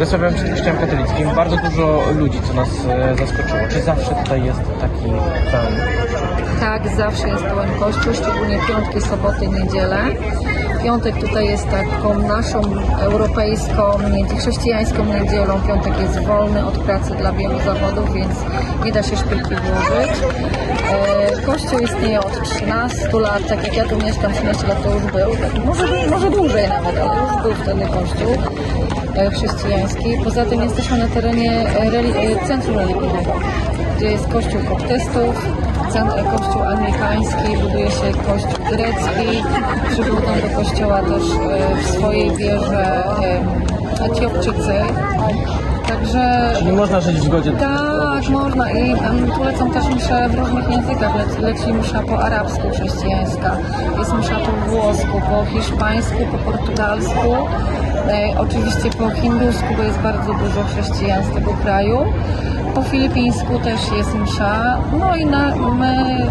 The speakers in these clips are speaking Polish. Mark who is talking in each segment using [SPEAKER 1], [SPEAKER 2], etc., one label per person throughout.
[SPEAKER 1] Wrocławiem przed kościołem katolickim bardzo dużo ludzi, co nas e, zaskoczyło. Czy zawsze tutaj jest taki pełen?
[SPEAKER 2] Tak, zawsze jest pełen kościół, szczególnie piątki, soboty, niedzielę. Piątek tutaj jest taką naszą europejską, chrześcijańską niedzielą. Piątek jest wolny od pracy dla wielu zawodów, więc nie da się szpilki włożyć. E, Kościół istnieje od 13 lat, tak jak ja tu mieszkam 13 lat to już był, może, może dłużej nawet, ale już był wtedy kościół e, Poza tym jesteśmy na terenie e, reli- e, centrum religijnego, gdzie jest kościół koptystów, e, kościół anglikański, buduje się kościół grecki, przybudą do kościoła też w swojej wierze Etiopczycy. Także
[SPEAKER 1] Nie można żyć w zgodzie.
[SPEAKER 2] tak, można i um, tu lecą też msze w różnych językach. Leci, leci msza po arabsku chrześcijańska, jest msza po włosku, po hiszpańsku, po portugalsku, oczywiście po hindusku, bo jest bardzo dużo chrześcijan z tego kraju. Po filipińsku też jest msza, no i na, my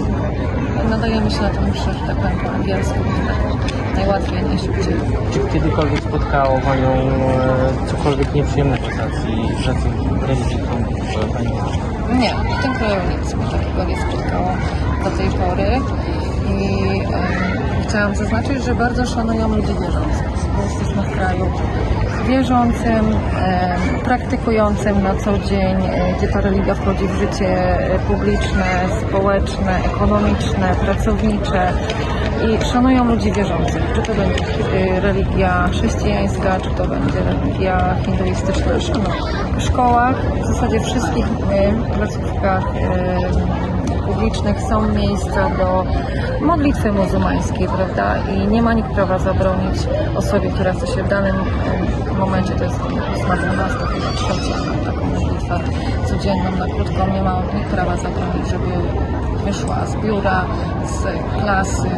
[SPEAKER 2] nadajemy się na tę mszę, że tak powiem, po angielsku, tak najłatwiej, najszybciej.
[SPEAKER 1] Czy kiedykolwiek spotkało Panią e, cokolwiek nieprzyjemnego z racji, religii, którą Pani
[SPEAKER 2] Nie, w tym kraju nic mi takiego nie spotkało do tej pory. I chciałam zaznaczyć, że bardzo szanują ludzi wierzących, jesteśmy w kraju wierzącym, praktykującym na co dzień, e, gdzie ta religia wchodzi w życie e, publiczne, społeczne, ekonomiczne, pracownicze i szanują ludzi wierzących. Czy to będzie e, religia chrześcijańska, czy to będzie religia hinduistyczna. Szanują. W szkołach, w zasadzie wszystkich placówkach publicznych są miejsca do modlitwy muzułmańskiej, prawda? I nie ma nikt prawa zabronić osobie, która chce się w danym momencie, to jest 8-12 chyba trzecia, taką modlitwę codzienną, na krótką, nie ma nikt prawa zabronić, żeby wyszła z biura, z klasy,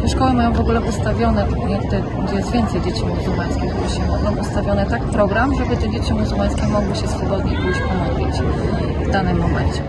[SPEAKER 2] te szkoły mają w ogóle ustawione, gdzie jest więcej dzieci muzułmańskich, które się modlą, ustawione tak program, żeby te dzieci muzułmańskie mogły się swobodnie pójść pomodlić w danym momencie.